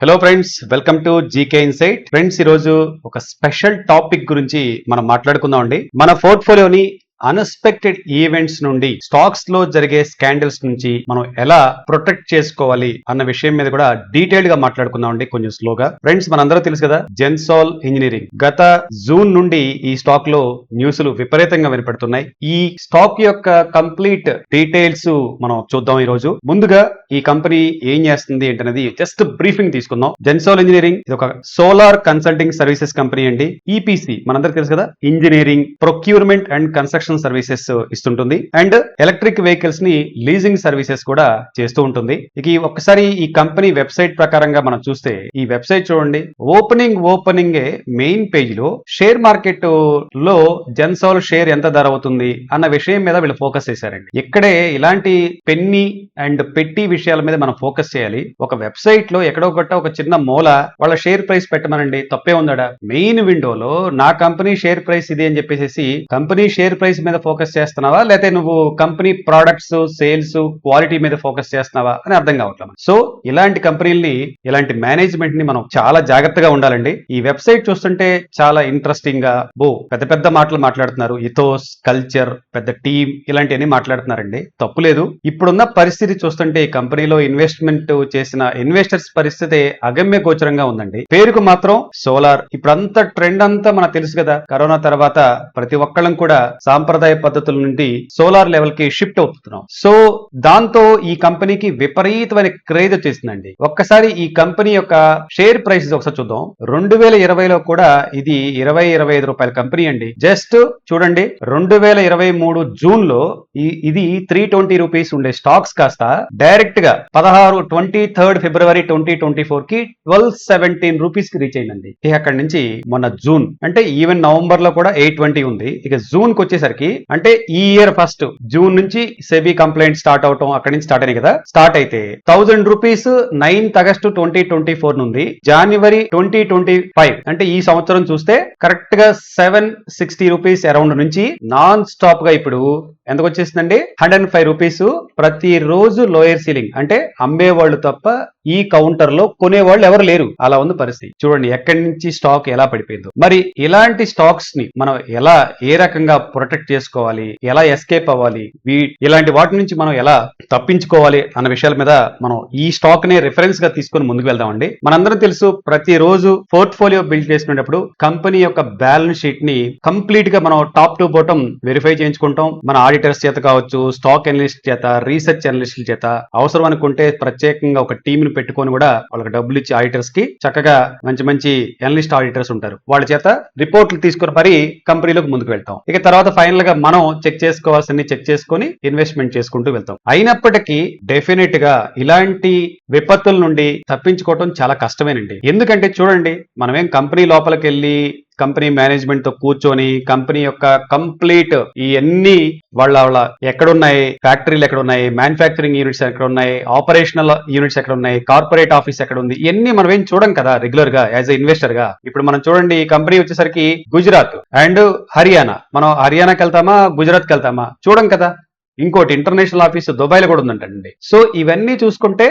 Hello friends welcome to GK insight friends ఈ రోజు ఒక స్పెషల్ టాపిక్ గురించి మనం మాట్లాడుకుందాం అండి మన పోర్ట్ఫోలియోని అన్ఎక్స్పెక్టెడ్ ఈవెంట్స్ నుండి స్టాక్స్లో జరిగే స్కాండల్స్ నుంచి మనం ఎలా ప్రొటెక్ట్ చేసుకోవాలి అన్న విషయం మీద కూడా డీటెయిల్గా మాట్లాడుకుందాం అండి కొంచెం స్లోగా ఫ్రెండ్స్ మనందరూ తెలుసు కదా జెన్సాల్ ఇంజనీరింగ్ గత జూన్ నుండి ఈ స్టాక్లో న్యూస్లు విపరీతంగా వినపడుతున్నాయి. ఈ స్టాక్ యొక్క కంప్లీట్ డీటెయిల్స్ మనం చూద్దాం ఈ రోజు ముందుగా ఈ కంపెనీ ఏం చేస్తుంది ఏంటనేది జస్ట్ బ్రీఫింగ్ తీసుకుందాం. జెన్సాల్ ఇంజనీరింగ్ ఇది ఒక సోలార్ కన్సల్టింగ్ సర్వీసెస్ కంపెనీ అండి. ఈపీసీ మనందరికి తెలుసు కదా engineering procurement and construction services ఇస్తుంటుంది. And electric వెహికల్స్ని లీజింగ్ సర్వీసెస్ కూడా చేస్తూ ఉంటుంది. ఇక ఈ ఒక్కసారి ఈ కంపెనీ వెబ్సైట్ ప్రకారంగా మనం చూస్తే ఈ వెబ్సైట్ చూడండి. ఓపెనింగ్ ఓపెనింగ్ మెయిన్ పేజ్లో షేర్ మార్కెట్లో జెన్సాల్ షేర్ ఎంత ధర అవుతుంది అన్న విషయం మీద వీళ్ళు ఫోకస్ చేశారండి. ఇక్కడే ఇలాంటి పెన్ని అండ్ పెట్టి విషయాల మీద మనం ఫోకస్ చేయాలి. ఒక వెబ్సైట్లో ఎక్కడో గట్ట ఒక చిన్న మూల వాళ్ళ షేర్ ప్రైస్ పెట్టమనండి. తప్పే ఉందడా మెయిన్ విండోలో నా కంపెనీ షేర్ ప్రైస్ ఇది అని చెప్పేసి కంపెనీ షేర్ ప్రైస్ మీద ఫోకస్ చేస్తున్నావా? లేకపోతే నువ్వు కంపెనీ ప్రోడక్ట్స్ సేల్స్ క్వాలిటీ మీద ఫోకస్ చేస్తున్నావా? అని అర్థం కావట్లేదు సో ఇలాంటి కంపెనీల్ని ఇలాంటి మేనేజ్మెంట్ని మనం చాలా జాగ్రత్తగా ఉండాలండి. ఈ వెబ్సైట్ చూస్తుంటే చాలా ఇంట్రెస్టింగ్గా బో పెద్ద పెద్ద మాటలు మాట్లాడుతున్నారు. ఇథోస్ కల్చర్ పెద్ద టీమ్ ఇలాంటివన్నీ మాట్లాడుతున్నారండి. తప్పు లేదు. ఇప్పుడున్న పరిస్థితి చూస్తుంటే ఈ కంపెనీలో ఇన్వెస్ట్మెంట్ చేసిన ఇన్వెస్టర్స్ పరిస్థితి అగమ్య గోచరంగా ఉందండి. పేరుకు మాత్రం సోలార్. ఇప్పుడంతా ట్రెండ్ అంతా మనకు తెలుసు కదా. కరోనా తర్వాత ప్రతి ఒక్కళ్ళం కూడా సాంప్రదాయ సాంప్రదాయ పద్ధతుల నుండి సోలార్ లెవెల్కి షిఫ్ట్ అవుతున్నాం. సో దాంతో ఈ కంపెనీకి విపరీతమైన క్రేజ్ వచ్చేసిందండి. ఒక్కసారి ఈ కంపెనీ యొక్క షేర్ ప్రైస్ ఒకసారి చూద్దాం. రెండు వేల ఇరవైలో కూడా ఇది ఇరవై ఇరవై ఐదు రూపాయల కంపెనీ అండి. జస్ట్ చూడండి రెండు వేల ఇరవై మూడు జూన్లో ఇది త్రీ ట్వంటీ రూపీస్ ఉండే స్టాక్స్ కాస్త డైరెక్ట్గా పదహారు twenty third February twenty twenty ఫోర్కి ట్వెల్వ్ సెవెంటీన్ రూపీస్కి రీచ్ అయిందండి. ఇక అక్కడి నుంచి మొన్న జూన్ అంటే ఈవెన్ నవంబర్లో కూడా ఎయిట్ ట్వంటీ ఉంది. ఇక జూన్కి వచ్చేసరికి అంటే ఈ ఇయర్ ఫస్ట్ జూన్ నుంచి సెబీ కంప్లైంట్ స్టార్ట్ అవటం అక్కడి నుంచి స్టార్ట్ అయినాయి కదా. స్టార్ట్ అయితే thousand rupees ninth August twenty twenty four నుండి జనవరి ట్వంటీ ట్వంటీ ఫైవ్ అంటే ఈ సంవత్సరం చూస్తే కరెక్ట్గా సెవెన్ సిక్స్టీ రూపీస్ అరౌండ్ నుంచి నాన్ స్టాప్గా ఇప్పుడు ఎందుకు వచ్చేసిందండి? హండ్రెడ్ అండ్ ఫైవ్ రూపీస్ ప్రతి రోజు లోయర్ సీలింగ్ అంటే అమ్మేవాళ్ళు తప్ప ఈ కౌంటర్లో కొనేవాళ్ళు ఎవరు లేరు. అలా ఉంది పరిస్థితి. చూడండి ఎక్కడి నుంచి స్టాక్ ఎలా పడిపోయిందో. మరి ఇలాంటి స్టాక్స్ని మనం ఎలా ఏ రకంగా ప్రొటెక్ట్ చేసుకోవాలి ఎలా ఎస్కేప్ అవ్వాలి వీ ఇలాంటి వాటి నుంచి మనం ఎలా తప్పించుకోవాలి అన్న విషయాల మీద మనం ఈ స్టాక్ని రిఫరెన్స్గా తీసుకొని ముందుకు వెళ్దామండి. మనందరం తెలుసు ప్రతి రోజు పోర్ట్ఫోలియో బిల్డ్ చేసుకునేటప్పుడు కంపెనీ యొక్క బ్యాలెన్స్ షీట్ని కంప్లీట్గా మనం టాప్ టు బాటం వెరిఫై చేయించుకుంటాం. మన ఆడిటర్స్ చేత కావచ్చు స్టాక్ అనలిస్ట్ చేత రీసెర్చ్ అనలిస్టుల చేత అవసరం అనుకుంటే ప్రత్యేకంగా ఒక టీమ్ని పెట్టుకొని కూడా వాళ్ళకి డబ్బులు ఇచ్చి ఆడిటర్స్కి చక్కగా మంచి మంచి అనలిస్ట్ ఆడిటర్స్ ఉంటారు. వాళ్ళ చేత రిపోర్ట్లు తీసుకుని మరి కంపెనీలోకి ముందుకు వెళ్తాం. ఇక తర్వాత ఫైనల్ గా మనం చెక్ చేసుకోవాల్సింది చెక్ చేసుకొని ఇన్వెస్ట్మెంట్ చేసుకుంటూ వెళ్తాం. అయినప్పటికీ డెఫినెట్గా ఇలాంటి విపత్తుల నుండి తప్పించుకోవటం చాలా కష్టమేనండి. ఎందుకంటే చూడండి మనమేం కంపెనీ లోపలికి వెళ్ళి కంపెనీ మేనేజ్మెంట్తో కూర్చొని కంపెనీ యొక్క కంప్లీట్ ఈ అన్ని వాళ్ళ వాళ్ళ ఎక్కడున్నాయి ఫ్యాక్టరీలు ఎక్కడ ఉన్నాయి మ్యానుఫ్యాక్చరింగ్ యూనిట్స్ ఎక్కడ ఉన్నాయి ఆపరేషనల్ యూనిట్స్ ఎక్కడ ఉన్నాయి కార్పొరేట్ ఆఫీస్ ఎక్కడ ఉంది ఇవన్నీ మనం ఏం చూడం కదా రెగ్యులర్గా యాజ్ ఎ ఇన్వెస్టర్గా. ఇప్పుడు మనం చూడండి ఈ కంపెనీ వచ్చేసరికి గుజరాత్ అండ్ హర్యానా. మనం హర్యానాకి వెళ్తామా గుజరాత్కి వెళ్తామా? చూడం కదా. ఇంకోటి ఇంటర్నేషనల్ ఆఫీస్ దుబాయ్లో కూడా ఉందంటండి. సో ఇవన్నీ చూసుకుంటే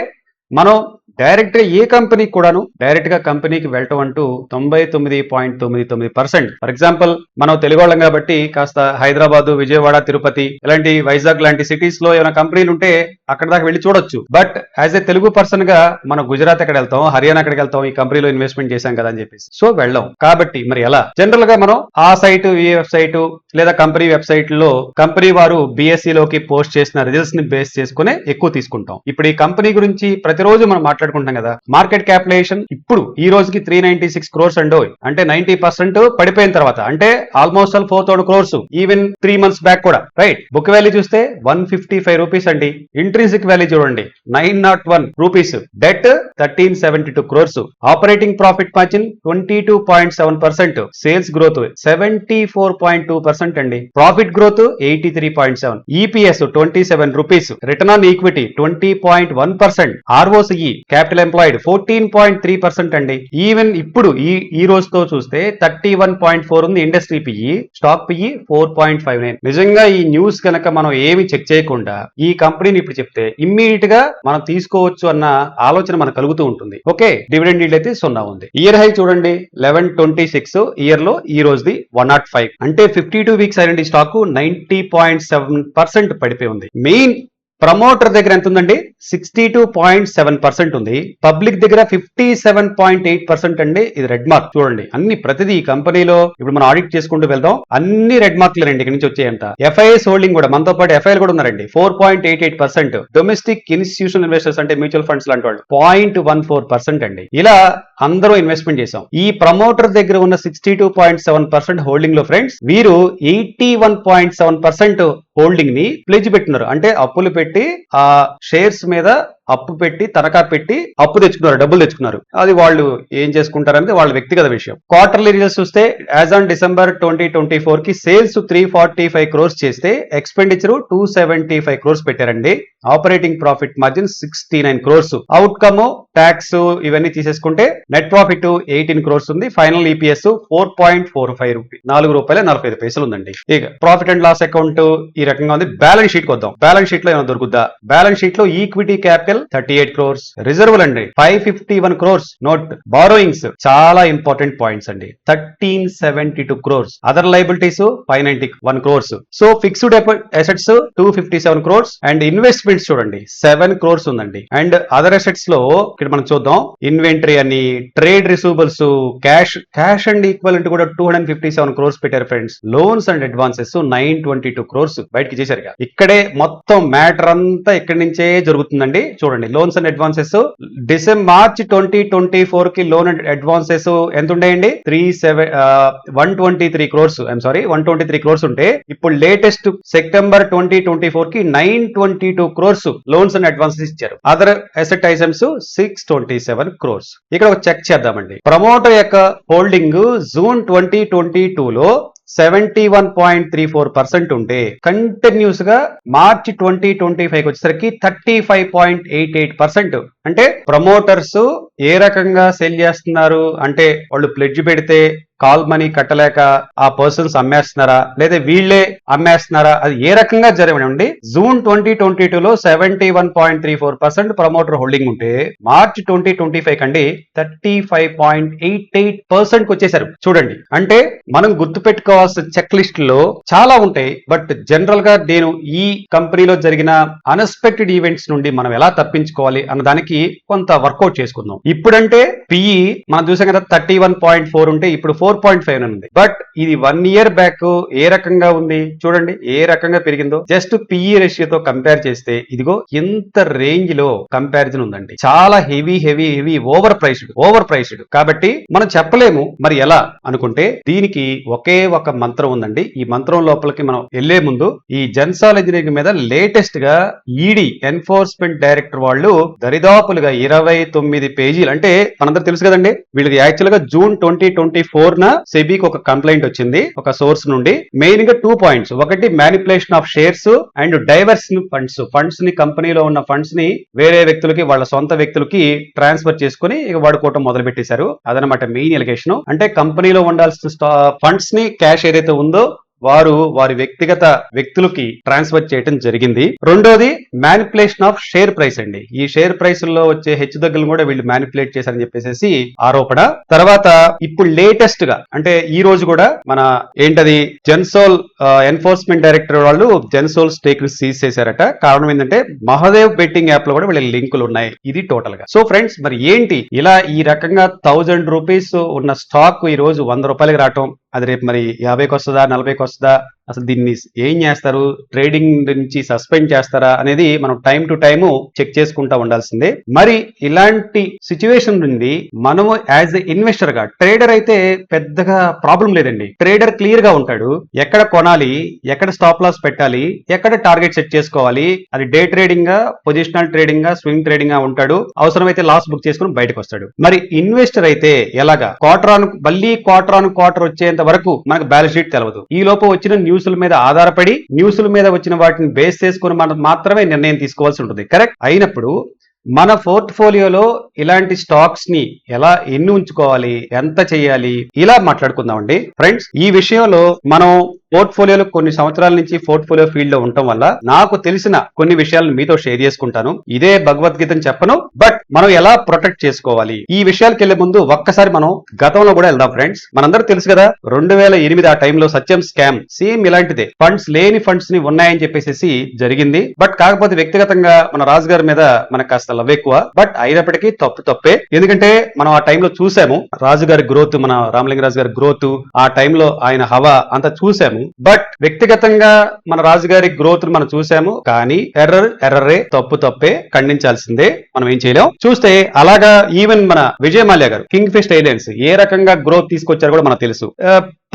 మనం డైరెక్ట్గా ఏ కంపెనీ కూడాను డైరెక్ట్గా కంపెనీకి వెళ్ళటం అంటూ తొంభై తొమ్మిది పాయింట్ తొమ్మిది తొమ్మిది పర్సెంట్. ఫర్ ఎగ్జాంపుల్ మనం తెలుగు వాళ్ళం కాబట్టి కాస్త హైదరాబాద్ విజయవాడ తిరుపతి ఇలాంటి వైజాగ్ లాంటి సిటీస్లో ఏమైనా కంపెనీలు ఉంటే అక్కడ దాకా వెళ్ళి చూడొచ్చు. బట్ యాజ్ ఏ తెలుగు పర్సన్గా మనం గుజరాత్ ఎక్కడ వెళ్తాం హర్యానా అక్కడికి వెళ్తాం ఈ కంపెనీలో ఇన్వెస్ట్మెంట్ చేశాం కదా అని చెప్పేసి. సో వెళ్ళాం. కాబట్టి మరి ఎలా? జనరల్గా మనం ఆ సైట్ ఈ వెబ్సైట్ లేదా కంపెనీ వెబ్సైట్లో కంపెనీ వారు బిఎస్సి లోకి పోస్ట్ చేసిన రిజల్ట్స్ని బేస్ చేసుకునే ఎక్కువ తీసుకుంటాం. ఇప్పుడు ఈ కంపెనీ గురించి ప్రతిరోజు మనం మాట్లాడుకుంటాం కదా. మార్కెట్ క్యాపిటలైజేషన్ ఇప్పుడు ఈ రోజుకి త్రీ నైన్టీ సిక్స్ క్రోర్స్ అండో అంటే నైన్టీ పర్సెంట్ పడిపోయిన తర్వాత అంటే almost all four thousand crores even three months back కూడా. రైట్ బుక్ వాల్యూ చూస్తే వన్ ఫిఫ్టీ ఫైవ్ రూపీస్ అండి. ఇంట్రెన్సిక్ వాల్యూ చూడండి. Nine nought one rupees debt thirteen seventy two crores operating profit margin twenty two point seven percent sales growth seventy four point two percent అండి profit growth eighty three point seven EPS twenty seven rupees return on equity twenty point one percent ROCE capital employed fourteen point three percent అండి. Even ఇప్పుడు ఈ ఈ రోజుతో చూస్తే thirty one point four ఉంది industry PE stock PE four point five nine. నిజంగా ఈ news కనుక మనం ఏమి చెక్ చేయకుండా ఈ కంపెనీని ఇప్పుడు చెప్తే ఇమ్మీడియట్గా మనం తీసుకోవచ్చు అన్న ఆలోచన మనకు కలుగుతూ ఉంటుంది. ఓకే డివిడెండ్ ఈల్డ్ అయితే సున్నా ఉంది. ఇయర్ హై చూడండి లెవెన్ ట్వంటీ సిక్స్ ఇయర్లో ఈ రోజుది వన్ నాట్ ఫైవ్. అంటే ఫిఫ్టీ టూ వీక్స్ అయిన stock ninety point seven percent పడిపోయి ఉంది. మెయిన్ ప్రమోటర్ దగ్గర ఎంత ఉందండి sixty two point seven percent ఉంది. పబ్లిక్ దగ్గర fifty seven point eight percent అండి. ఇది రెడ్ మార్క్. చూడండి. అన్ని ప్రతిదీ ఈ కంపెనీలో ఇప్పుడు మనం ఆడిట్ చేసుకుంటూ వెళ్దాం. అన్ని రెడ్ మార్క్లు రండి. ఇక్కడ నుంచి వచ్చేయంత. ఎఫ్ఐఎస్ హోల్డింగ్ కూడా మనతో పాటు ఎఫ్ఐఎల్ కూడా ఉన్నారండి. Four point eight eight percent. Domestic institution investors అంటే మ్యూచువల్ ఫండ్స్ లాంటి వాళ్ళు. పాయింట్ వన్ ఫోర్ పర్సెంట్ అండి. ఇలా అందరూ ఇన్వెస్ట్మెంట్ చేసాం ఈ ప్రమోటర్ దగ్గర ఉన్న sixty two point seven percent హోల్డింగ్లో friends వీరు eighty one point seven percent హోల్డింగ్ని pledge పెట్టినారు. అంటే అప్పులు పెట్టి ఆ షేర్స్ మీద అప్పు పెట్టి తనఖా పెట్టి అప్పు తెచ్చుకున్నారు డబ్బులు తెచ్చుకున్నారు. అది వాళ్ళు ఏం చేసుకుంటారనేది వాళ్ళ వ్యక్తిగత విషయం. క్వార్టర్లీ రిజల్ట్స్ చూస్తే as on December twenty twenty ఫోర్కి sales three forty five crores చేస్తే expenditure two seventy five crores పెట్టారండి. Operating profit margin sixty nine crores outcome tax ఇవన్నీ తీసేసుకుంటే నెట్ ప్రాఫిట్ ఎయిటీన్ క్రోర్స్ ఉంది. Final EPS four point four five rupee నాలుగు రూపాయల నలభై ఐదు పైసలు ఉందండి. ఇక ప్రాఫిట్ అండ్ లాస్ అకౌంట్ ఈ రకంగా ఉంది. బ్యాలెన్స్ షీట్ కొద్దాం. బ్యాలెన్స్ షీట్లో ఏమైనా దొరుకుద్దా? బ్యాలెన్స్ షీట్లో equity capital thirty eight crores. Reserve అండి. Five fifty one crores. Note borrowings చాలా ఇంపార్టెంట్ పాయింట్స్ అండి. Thirteen seventy two crores. Other liabilities five ninety one crores. So fixed assets two fifty seven crores. And investments చూడండి. Seven crores ఉందండి. And other అసెట్స్లో ఇక్కడ మనం చూద్దాం. Inventory అని trade receivables cash cash and equal కూడా two hundred fifty seven crores పెట్టారు friends loans and advances nine twenty two crores బయటకి చేశారు ఇక్కడే మొత్తం మ్యాటర్ అంతా ఇక్కడి నుంచే జరుగుతుందండి. చూడండి. Loans and advances December March twenty twenty ఫోర్కి లోన్ అండ్ అడ్వాన్సెస్ ఎంత ఉండేయండి three seven one twenty three crores I'm sorry one twenty three crores ఉంటే ఇప్పుడు లేటెస్ట్ సెప్టెంబర్ ట్వంటీ ట్వంటీ ఫోర్కి nine twenty two crores loans and advances ఇచ్చారు. Other asset items six twenty seven crores ఇక్కడ ఒక check చేద్దామండి. Promoter యొక్క holding June twenty twenty two లో seventy one point three four percent ఉంటే కంటిన్యూస్గా March twenty twenty five వచ్చేసరికి thirty five point eight eight percent. అంటే ప్రమోటర్స్ ఏ రకంగా సేల్ చేస్తున్నారు? అంటే వాళ్ళు ప్లెడ్జ్ పెడితే కాల్ మనీ కట్టలేక ఆ పర్సన్స్ అమ్మేస్తున్నారా? లేదా వీళ్ళే అమ్మేస్తున్నారా? అది ఏ రకంగా జరగనండి జూన్ ట్వంటీ ట్వంటీ టూ లో seventy one point three four percent promoter holding ఉంటే మార్చ్ ట్వంటీ ట్వంటీ ఫైవ్ కండి thirty five point eight eight percent వచ్చేసారు. చూడండి. అంటే మనం గుర్తుపెట్టుకోవాల్సిన చెక్ లిస్ట్లో చాలా ఉంటాయి. బట్ జనరల్గా నేను ఈ కంపెనీలో జరిగిన అన్ఎక్స్పెక్టెడ్ ఈవెంట్స్ నుండి మనం ఎలా తప్పించుకోవాలి అన్న దానికి కొంత వర్కౌట్ చేసుకుందాం. ఇప్పుడంటే పిఈ మనం చూసాం కదా థర్టీ వన్ పాయింట్ ఫోర్ ఉంటే ఇప్పుడు ఫోర్ పాయింట్ ఫైవ్ ఉంది. బట్ ఇది వన్ ఇయర్ బ్యాక్ ఏ రకంగా ఉంది? చూడండి ఏ రకంగా పెరిగిందో. జస్ట్ పిఈ రేషియోతో కంపేర్ చేస్తే ఇదిగో ఎంత రేంజ్లో కంపారిజన్ ఉందండి. చాలా heavy heavy heavy overpriced overpriced కాబట్టి మనం చెప్పలేము. మరి ఎలా? అనుకుంటే దీనికి ఒకే ఒక మంత్రం ఉందండి. ఈ మంత్రం లోపలికి మనం వెళ్ళే ముందు ఈ జన్సాల్ ఇంజనీరింగ్ మీద లేటెస్ట్గా ఈడీ ఎన్ఫోర్స్మెంట్ డైరెక్టర్ వాళ్ళు దరిదాపులుగా ఇరవై తొమ్మిది పేజీలు అంటే మనందరూ తెలుసు కదండి వీళ్ళది యాక్చువల్గా జూన్ ట్వంటీ ట్వంటీ ఫోర్ న సెబీకి ఒక కంప్లైంట్ వచ్చింది ఒక సోర్స్ నుండి. మెయిన్గా టూ పాయింట్స్ ఒకటి manipulation of shares and diverse funds ఫండ్స్ని కంపెనీలో ఉన్న ఫండ్స్ని వేరే వ్యక్తులకి వాళ్ళ సొంత వ్యక్తులకి ట్రాన్స్ఫర్ చేసుకుని ఇక వాడుకోవటం మొదలు పెట్టేశారు అదనమాట మెయిన్ ఎలిగేషన్ అంటే కంపెనీలో ఉండాల్సిన ఫండ్స్ని క్యాష్ ఏదైతే ఉందో వారు వారి వ్యక్తిగత వ్యక్తులకి ట్రాన్స్ఫర్ చేయడం జరిగింది. రెండోది మ్యానిపులేషన్ ఆఫ్ షేర్ ప్రైస్ అండి. ఈ షేర్ ప్రైస్లో వచ్చే హెచ్చు హెచ్చుతగ్గులు కూడా వీళ్ళు మ్యానిపులేట్ చేశారని చెప్పేసి ఆరోపణ. తర్వాత ఇప్పుడు లేటెస్ట్గా అంటే ఈ రోజు కూడా మన ఏంటది జెన్సోల్ ఎన్ఫోర్స్మెంట్ డైరెక్టర్ వాళ్ళు జెన్సోల్ స్టేక్ సీజ్ చేశారట. కారణం ఏంటంటే మహాదేవ్ బెట్టింగ్ యాప్లో కూడా వీళ్ళ లింకులు ఉన్నాయి. ఇది టోటల్గా. సో ఫ్రెండ్స్ మరి ఏంటి? ఇలా ఈ రకంగా థౌజండ్ రూపీస్ ఉన్న స్టాక్ ఈ రోజు వంద రూపాయలకి రావటం అది రేపు మరి యాభైకి వస్తుందా నలభైకి వస్తుందా? అసలు దీన్ని ఏం చేస్తారు? ట్రేడింగ్ నుంచి సస్పెండ్ చేస్తారా? అనేది మనం టైం టు టైము చెక్ చేసుకుంటా ఉండాల్సిందే. మరి ఇలాంటి సిచ్యువేషన్ నుండి మనము యాజ్ ఎ ఇన్వెస్టర్గా ట్రేడర్ అయితే పెద్దగా ప్రాబ్లం లేదండి. ట్రేడర్ క్లియర్గా ఉంటాడు. ఎక్కడ కొనాలి? ఎక్కడ స్టాప్ లాస్ పెట్టాలి? ఎక్కడ టార్గెట్ సెట్ చేసుకోవాలి? అది డే ట్రేడింగ్గా పొజిషనల్ ట్రేడింగ్గా స్వింగ్ ట్రేడింగ్గా ఉంటాడు. అవసరమైతే లాస్ బుక్ చేసుకుని బయటకు వస్తాడు. మరి ఇన్వెస్టర్ అయితే ఎలాగా? క్వార్టర్ ఆన్ మళ్ళీ క్వార్టర్ ఆన్ క్వార్టర్ వచ్చేంత వరకు మనకు బ్యాలెన్స్ షీట్ తెలవదు. ఈ లోపు వచ్చిన న్యూస్ల మీద ఆధారపడి న్యూస్ల మీద వచ్చిన వాటిని బేస్ చేసుకుని మనం మాత్రమే నిర్ణయం తీసుకోవాల్సి ఉంటుంది. కరెక్ట్? అయినప్పుడు మన పోర్ట్ఫోలియోలో ఇలాంటి స్టాక్స్ని ఎలా ఎన్ని ఉంచుకోవాలి? ఎంత చేయాలి? ఇలా మాట్లాడుకుందామండి. ఫ్రెండ్స్ ఈ విషయంలో మనం పోర్ట్ఫోలియోలు కొన్ని సంవత్సరాల నుంచి పోర్ట్ఫోలియో ఫీల్డ్లో ఉండటం వల్ల నాకు తెలిసిన కొన్ని విషయాలను మీతో షేర్ చేసుకుంటాను. ఇదే భగవద్గీతని చెప్పను. బట్ మనం ఎలా ప్రొటెక్ట్ చేసుకోవాలి? ఈ విషయాలకు వెళ్ళే ముందు ఒక్కసారి మనం గతంలో కూడా వెళ్దాం ఫ్రెండ్స్. మనందరూ తెలుసు కదా రెండు వేల ఎనిమిది ఆ టైంలో సత్యం స్కామ్ సేమ్ ఇలాంటిదే. ఫండ్స్ లేని ఫండ్స్ని ఉన్నాయని చెప్పేసి జరిగింది. బట్ కాకపోతే వ్యక్తిగతంగా మన రాజు గారి మీద మనకు కాస్త లవ్ ఎక్కువ. బట్ అయినప్పటికీ తప్పు తప్పే. ఎందుకంటే మనం ఆ టైంలో చూసాము రాజు గారి గ్రోత్ మన రామలింగరాజు గారి గ్రోత్ ఆ టైంలో ఆయన హవా అంతా చూసాము. బట్ వ్యక్తిగతంగా మన రాజు గారి గ్రోత్ మనం చూసాము. కానీ ఎర్రర్ ఎర్రరే తప్పు తప్పే ఖండించాల్సిందే. మనం ఏం చేయలేం. చూస్తే అలాగా ఈవెన్ మన విజయ్ మాల్యా గారు కింగ్ ఫిస్ట్ ఎయిలెన్స్ ఏ రకంగా గ్రోత్ తీసుకొచ్చారో కూడా మనకు తెలుసు.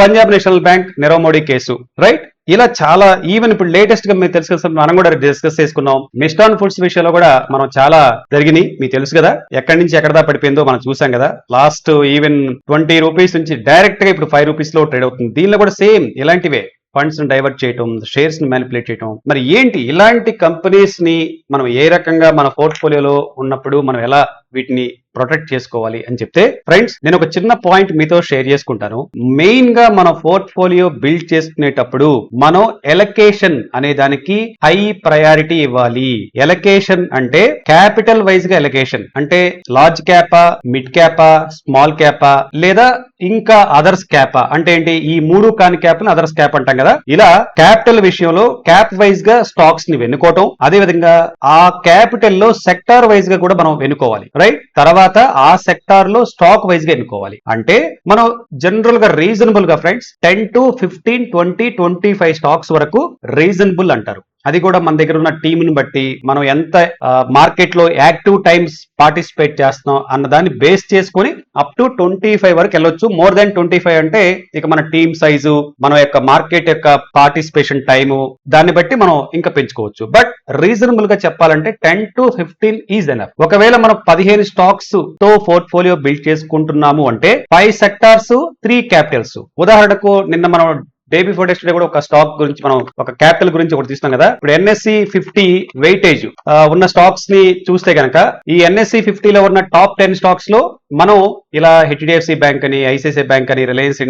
Punjab national bank Nirav Modi case right ఇలా చాలా ఈవెన్ ఇప్పుడు లేటెస్ట్గా మీకు తెలుసు కదా, మనం కూడా డిస్కస్ చేసుకున్నాం. మిస్టాన్ ఫుడ్స్ విషయంలో కూడా మనం చాలా జరిగినాయి. మీకు తెలుసు కదా ఎక్కడి నుంచి ఎక్కడ దాకా పడిపోయిందో మనం చూసాం కదా. లాస్ట్ ఈవెన్ ట్వంటీ రూపీస్ నుంచి డైరెక్ట్గా ఇప్పుడు ఫైవ్ రూపీస్లో ట్రేడ్ అవుతుంది. దీనిలో కూడా సేమ్ ఇలాంటివే. ఫండ్స్ని డైవర్ట్ చేయటం షేర్స్ని మ్యానిపులేట్ చేయటం. మరి ఏంటి ఇలాంటి కంపెనీస్ని మనం ఏ రకంగా మన పోర్ట్ఫోలియోలో ఉన్నప్పుడు మనం ఎలా వీటిని ప్రొటెక్ట్ చేసుకోవాలి అని చెప్తే ఫ్రెండ్స్ నేను ఒక చిన్న పాయింట్ మీతో షేర్ చేసుకుంటాను. మెయిన్గా మన పోర్ట్ఫోలియో బిల్డ్ చేసుకునేటప్పుడు మనం ఎలకేషన్ అనే దానికి హై ప్రయారిటీ ఇవ్వాలి. ఎలకేషన్ అంటే క్యాపిటల్ వైజ్గా ఎలకేషన్ అంటే large cap mid cap small cap లేదా ఇంకా అదర్స్ క్యాపా అంటే ఏంటి? ఈ మూడు కాని క్యాప్ అదర్స్ క్యాప్ అంటాం కదా. ఇలా క్యాపిటల్ విషయంలో క్యాప్ వైజ్గా స్టాక్స్ని వెన్నుకోవటం అదే విధంగా ఆ క్యాపిటల్లో సెక్టార్ వైజ్గా కూడా మనం వెనుకోవాలి రైట్ తర్వాత ఆ సెక్టార్లో స్టాక్ వైజ్గా ఎన్నుకోవాలి. అంటే మనం జనరల్గా రీజనబుల్గా friends ten to fifteen twenty twenty five stocks వరకు రీజనబుల్ అంటారు. అది కూడా మన దగ్గర ఉన్న టీంని బట్టి మనం ఎంత మార్కెట్లో యాక్టివ్ టైమ్స్ పార్టిసిపేట్ చేస్తున్నాం అన్న దాన్ని బేస్ చేసుకొని అప్ టు ట్వంటీ ఫైవ్ వరకు వెళ్ళొచ్చు. మోర్ దాన్ ట్వంటీ ఫైవ్ అంటే ఇక మన టీమ్ సైజు మన యొక్క మార్కెట్ యొక్క పార్టిసిపేషన్ టైము దాన్ని బట్టి మనం ఇంకా పెంచుకోవచ్చు. బట్ రీజనబుల్గా చెప్పాలంటే ten to fifteen is enough. ఒకవేళ మనం పదిహేను స్టాక్స్తో పోర్ట్ఫోలియో బిల్డ్ చేసుకుంటున్నాము అంటే ఫైవ్ సెక్టార్స్ త్రీ క్యాపిటల్స్. ఉదాహరణకు నిన్న మనం డే బిఫోర్ డే కూడా ఒక స్టాక్ గురించి మనం ఒక క్యాపిటల్ గురించి ఒకటి తీస్తున్నాం కదా. ఇప్పుడు ఎన్ఎస్సి ఫిఫ్టీ వెయిటేజ్ ఉన్న స్టాక్స్ని చూస్తే కనుక ఈ ఎన్ఎస్సి ఫిఫ్టీలో ఉన్న టాప్ టెన్ స్టాక్స్లో మనం ఇలా హెచ్డిఎఫ్సి బ్యాంక్ అని ఐసిఐసిఐ బ్యాంక్ అని రిలయన్స్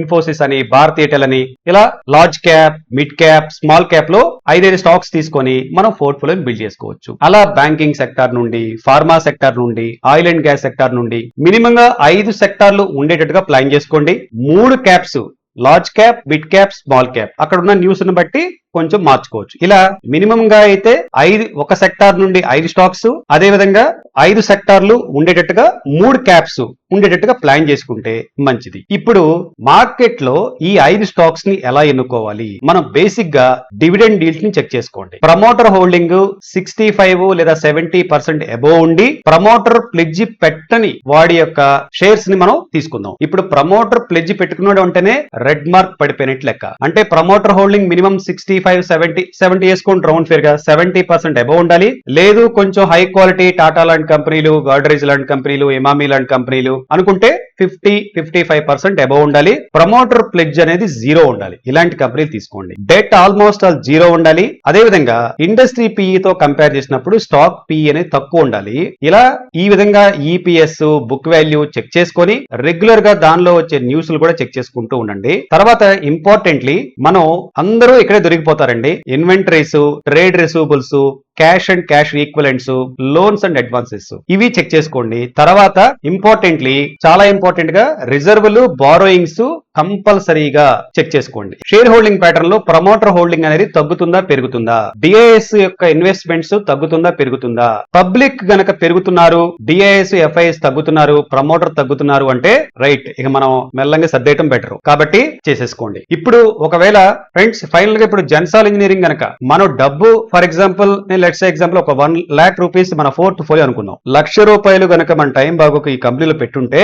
ఇన్ఫోసిస్ అని భారత్ ఎయిర్టెల్ అని ఇలా large cap mid cap small క్యాప్లో ఐదైదు స్టాక్స్ తీసుకొని మనం పోర్ట్ఫోలియో బిల్డ్ చేసుకోవచ్చు. అలా బ్యాంకింగ్ సెక్టార్ నుండి ఫార్మా సెక్టార్ నుండి ఆయిల్ అండ్ గ్యాస్ సెక్టార్ నుండి మినిమం గా ఐదు సెక్టార్లు ఉండేటట్టుగా ప్లాన్ చేసుకోండి. మూడు caps large cap bid cap small cap. అక్కడ ఉన్న న్యూస్ని బట్టి కొంచెం మార్చుకోవచ్చు. ఇలా మినిమం గా అయితే ఐదు ఒక సెక్టార్ నుండి ఐదు స్టాక్స్ అదే విధంగా ఐదు సెక్టార్లు ఉండేటట్టుగా మూడు క్యాప్స్ ఉండేటట్టుగా ప్లాన్ చేసుకుంటే మంచిది. ఇప్పుడు మార్కెట్లో ఈ ఐదు స్టాక్స్ని ఎలా ఎన్నుకోవాలి? మనం బేసిక్గా డివిడెండ్ డీల్స్ని చెక్ చేసుకోండి. ప్రమోటర్ హోల్డింగ్ సిక్స్టీ ఫైవ్ లేదా సెవెంటీ పర్సెంట్ అబోవ్ ఉండి ప్రమోటర్ ప్లెడ్జ్ పెట్టని వాడి యొక్క షేర్స్ని మనం తీసుకుందాం. ఇప్పుడు ప్రమోటర్ ప్లెడ్జ్ పెట్టుకున్నాడు అంటేనే రెడ్ మార్క్ పడిపోయినట్టు లెక్క. అంటే promoter holding minimum sixty five seventy seventy వేసుకోండి రౌండ్ ఫేర్గా సెవెంటీ పర్సెంట్ అబౌవ్ ఉండాలి. లేదు కొంచెం హై క్వాలిటీ టాటా లాంటి కంపెనీలు గాడ్రేజ్ లాంటి కంపెనీలు ఎమామి లాంటి కంపెనీలు అనుకుంటే fifty fifty five percent above ఉండాలి. ప్రమోటర్ ప్లెడ్జ్ అనేది జీరో ఉండాలి. ఇలాంటి కంపెనీలు తీసుకోండి. డెట్ ఆల్మోస్ట్ ఆల్ జీరో ఉండాలి. అదే విధంగా ఇండస్ట్రీ పిఈ తో కంపేర్ చేసినప్పుడు స్టాక్ పిఈ అనేది తక్కువ ఉండాలి. ఇలా ఈ విధంగా ఈపీఎస్ బుక్ వాల్యూ చెక్ చేసుకొని రెగ్యులర్గా దానిలో వచ్చే న్యూస్ కూడా చెక్ చేసుకుంటూ ఉండండి. తర్వాత ఇంపార్టెంట్లీ మనం అందరూ ఇక్కడే దొరికిపోతారండి. Inventories trade receivables cash and cash equivalents loans and advances. ఇవి చెక్ చేసుకోండి. తర్వాత ఇంపార్టెంట్లీ చాలా ఇంపార్టెంట్ గా రిజర్వ్లు బారోయింగ్స్ కంపల్సరీగా చెక్ చేసుకోండి. షేర్ హోల్డింగ్ ప్యాటర్న్లో ప్రమోటర్ హోల్డింగ్ అనేది తగ్గుతుందా పెరుగుతుందా? డిఐఎస్ యొక్క ఇన్వెస్ట్మెంట్స్ తగ్గుతుందా పెరుగుతుందా? పబ్లిక్ గనక పెరుగుతున్నారు డిఐఎస్ ఎఫ్ఐఎస్ తగ్గుతున్నారు ప్రమోటర్ తగ్గుతున్నారు అంటే రైట్ ఇక మనం మెల్లంగా సర్దేయటం బెటర్. కాబట్టి చేసేసుకోండి. ఇప్పుడు ఒకవేళ ఫ్రెండ్స్ ఫైనల్గా ఇప్పుడు జన్సాల్ ఇంజనీరింగ్ గనక మనం డబ్బు ఫర్ ఎగ్జాంపుల్ నేను లెట్స్ ఎగ్జాంపుల్ ఒక వన్ లాక్ రూపీస్ మన ఫోర్త్ ఫోలియో అనుకుందాం. లక్ష రూపాయలు గనక మన టైం బాగుకు ఈ కంపెనీలో పెట్టుంటే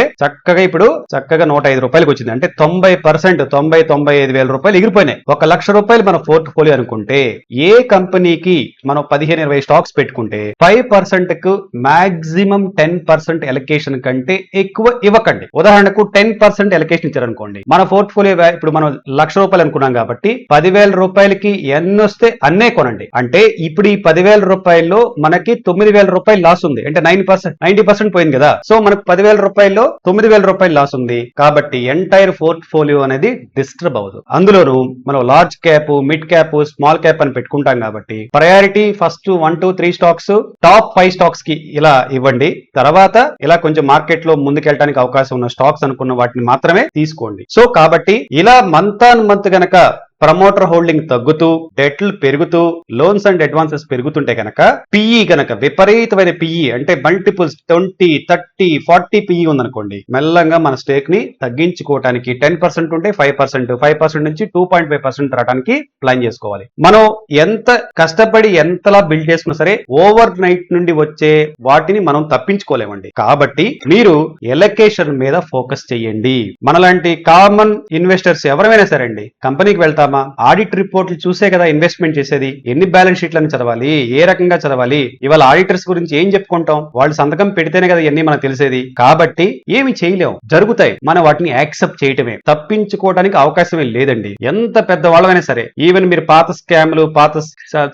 చక్కగా ఇప్పుడు చక్కగా నూట ఐదు రూపాయలకు వచ్చింది. అంటే తొంభై పర్సెంట్ తొంభై తొంభై ఐదు వేల రూపాయలు ఎగిరిపోయినాయి. ఒక లక్ష రూపాయలు మన పోర్ట్ఫోలియో అనుకుంటే ఏ కంపెనీకి మనం పదిహేను ఇరవై స్టాక్స్ పెట్టుకుంటే ఫైవ్ పర్సెంట్కు మాక్సిమం టెన్ పర్సెంట్ ఎలకేషన్ కంటే ఎక్కువ ఇవ్వకండి. ఉదాహరణకు టెన్ పర్సెంట్ ఎలకేషన్ ఇచ్చారనుకోండి. మన పోర్ట్ఫోలియో ఫోలియో ఇప్పుడు మనం లక్ష రూపాయలు అనుకున్నాం కాబట్టి పదివేల రూపాయలకి ఎన్ని వస్తే అన్నే కొనండి. అంటే ఇప్పుడు ఈ పదివేల రూపాయల్లో మనకి తొమ్మిది వేల రూపాయలు లాస్ ఉంది. అంటే నైన్ పర్సెంట్ నైన్టీ పర్సెంట్ పోయింది కదా. సో మనకు పదివేల రూపాయల్లో తొమ్మిది వేల రూపాయలు లాస్ ఉంది. కాబట్టి ఎంటైర్ పోర్ట్ఫోలియో అనేది డిస్టర్బ్ అవ్వదు. అందులోనూ మనం large cap mid cap small cap అని పెట్టుకుంటాం కాబట్టి priority first one two three stocks top five స్టాక్స్కి ఇలా ఇవ్వండి. తర్వాత ఇలా కొంచెం మార్కెట్లో ముందుకెళ్ళడానికి అవకాశం ఉన్న స్టాక్స్ అనుకున్న వాటిని మాత్రమే తీసుకోండి. సో కాబట్టి ఇలా మంత్ ఆన్ మంత్ గనక ప్రమోటర్ హోల్డింగ్ తగ్గుతూ డెట్లు పెరుగుతూ లోన్స్ అండ్ అడ్వాన్సెస్ పెరుగుతుంటే గనక పిఈ గనక విపరీతమైన పిఈ అంటే multiples twenty thirty forty PE ఉందనుకోండి మెల్లంగా మన స్టేక్ని తగ్గించుకోవడానికి టెన్ పర్సెంట్ ఉంటే ఫైవ్ పర్సెంట్ ఫైవ్ పర్సెంట్ నుంచి టూ పాయింట్ ఫైవ్ పర్సెంట్ రావడానికి ప్లాన్ చేసుకోవాలి. మనం ఎంత కష్టపడి ఎంతలా బిల్డ్ చేసుకున్నా సరే ఓవర్ నైట్ నుండి వచ్చే వాటిని మనం తప్పించుకోలేమండి. కాబట్టి మీరు ఎలకేషన్ మీద ఫోకస్ చేయండి. మనలాంటి కామన్ ఇన్వెస్టర్స్ ఎవరైనా సరే అండి కంపెనీకి వెళ్తామా ఆడిట్ రిపోర్ట్లు చూసే కదా ఇన్వెస్ట్మెంట్ చేసేది. ఎన్ని బ్యాలెన్స్ షీట్లను చదవాలి? ఏ రకంగా చదవాలి? ఇవాళ ఆడిటర్స్ గురించి ఏం చెప్పుకుంటాం? వాళ్ళు సంతకం పెడితేనే కదా ఇవన్నీ మనకు తెలిసేది. కాబట్టి ఏమి చేయలేం. జరుగుతాయి. మనం వాటిని యాక్సెప్ట్ చేయటమే. తప్పించుకోవడానికి అవకాశమే లేదండి. ఎంత పెద్ద వాళ్ళమైనా సరే ఈవెన్ మీరు పాత స్కామ్లు పాత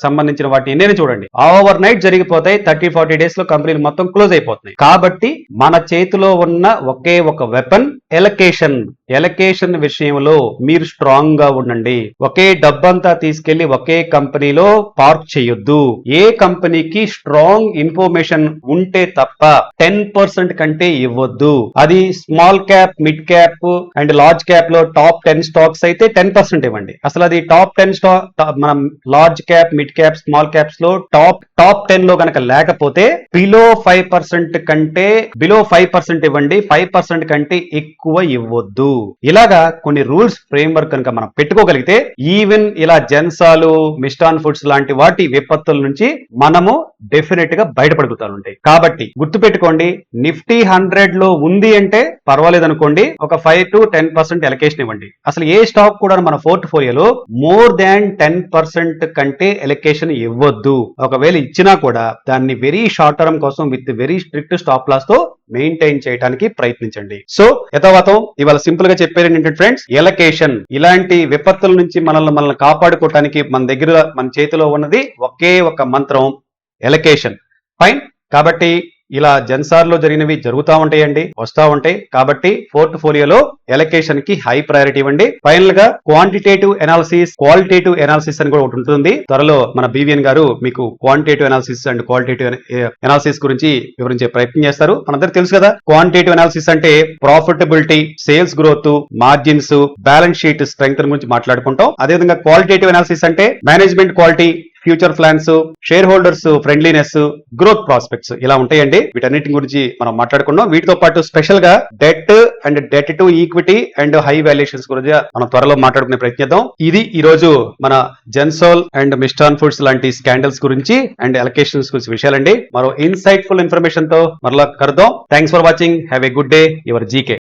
సంబంధించిన వాటిని ఎన్నైనా చూడండి. ఓవర్ నైట్ జరిగిపోతాయి. థర్టీ ఫార్టీ డేస్లో కంపెనీలు మొత్తం క్లోజ్ అయిపోతున్నాయి. కాబట్టి మన చేతిలో ఉన్న ఒకే ఒక వెపన్ ఎలకేషన్ ఎలకేషన్ విషయంలో మీరు స్ట్రాంగ్గా ఉండండి. ఒకే డబ్బంతా తీసుకెళ్ళి ఒకే కంపెనీలో పార్క్ చేయొద్దు. ఏ కంపెనీకి స్ట్రాంగ్ ఇన్ఫర్మేషన్ ఉంటే తప్ప టెన్ పర్సెంట్ కంటే ఇవ్వద్దు. అది small cap mid cap and large క్యాప్లో top ten stocks అయితే టెన్ పర్సెంట్ ఇవ్వండి. అసలు అది టాప్ టెన్ స్టాక్ మనం large cap mid cap small క్యాప్స్లో top top టెన్లో గనక లేకపోతే బిలో ఫైవ్ పర్సెంట్ కంటే బిలో ఫైవ్ పర్సెంట్ ఇవ్వండి. ఫైవ్ పర్సెంట్ కంటే ఎక్కువ ఇవ్వద్దు. ఇలాగా కొన్ని రూల్స్ ఫ్రేమ్ వర్క్ కనుక మనం పెట్టుకోగలిగితే ఈవెన్ ఇలా జెన్సాలు మిస్టాన్ ఫుడ్స్ లాంటి వాటి విపత్తుల నుంచి మనము డెఫినెట్గా బయటపడుగుతానుంటాయి. కాబట్టి గుర్తుపెట్టుకోండి నిఫ్టీ హండ్రెడ్లో ఉంది అంటే పర్వాలేదు అనుకోండి ఒక five to ten percent allocation ఇవ్వండి. అసలు ఏ స్టాక్ కూడా మన పోర్ట్ఫోలియోలో మోర్ దాన్ టెన్ పర్సెంట్ కంటే ఎలకేషన్ ఇవ్వద్దు. ఒకవేళ ఇచ్చినా కూడా దాన్ని వెరీ షార్ట్ టర్మ్ కోసం విత్ వెరీ స్ట్రిక్ట్ స్టాప్ లాస్తో మెయింటైన్ చేయడానికి ప్రయత్నించండి. సో యథావతం ఇవాళ సింపుల్గా చెప్పేది ఏంటంటే ఫ్రెండ్స్ ఎలకేషన్. ఇలాంటి విపత్తుల నుంచి మనల్ని మనల్ని కాపాడుకోవటానికి మన దగ్గర మన చేతిలో ఉన్నది ఒకే ఒక మంత్రం ఎలకేషన్. ఫైన్? కాబట్టి ఇలా జన్సార్లో జరిగినవి జరుగుతూ ఉంటాయండి వస్తూ ఉంటాయి. కాబట్టి పోర్ట్ఫోలియోలో ఎలకేషన్కి హై ప్రయారిటీ ఇవ్వండి. ఫైనల్గా క్వాంటిటేటివ్ ఎనాలిసిస్ క్వాలిటేటివ్ ఎనాలిసిస్ అని కూడా ఒకటి ఉంటుంది. త్వరలో మన బీవీఎన్ గారు మీకు quantitative analysis and qualitative analysis గురించి వివరించే ప్రయత్నం చేస్తారు. మనందరూ తెలుసు కదా క్వాంటిటేటివ్ ఎనాలిసిస్ అంటే profitability sales growth margins balance sheet strength గురించి మాట్లాడుకుంటాం. అదేవిధంగా క్వాలిటేటివ్ ఎనాలిసిస్ అంటే management quality future plans shareholders friendliness growth prospects ఇలా ఉంటాయండి. వీటన్నిటి గురించి మనం మాట్లాడుకున్నాం వీటితో పాటు స్పెషల్గా debt and debt to equity and high valuations గురించి మనం త్వరలో మాట్లాడుకునే ప్రయత్నిద్దాం. ఇది ఈ రోజు మన జెన్సోల్ అండ్ మిస్టాన్ ఫుడ్స్ లాంటి స్కాండల్స్ గురించి అండ్ అలొకేషన్స్ గురించి విషయాలండి. మరో ఇన్సైట్ఫుల్ ఇన్ఫర్మేషన్తో మరలా కలుద్దాం. Thanks for watching have a good day your GK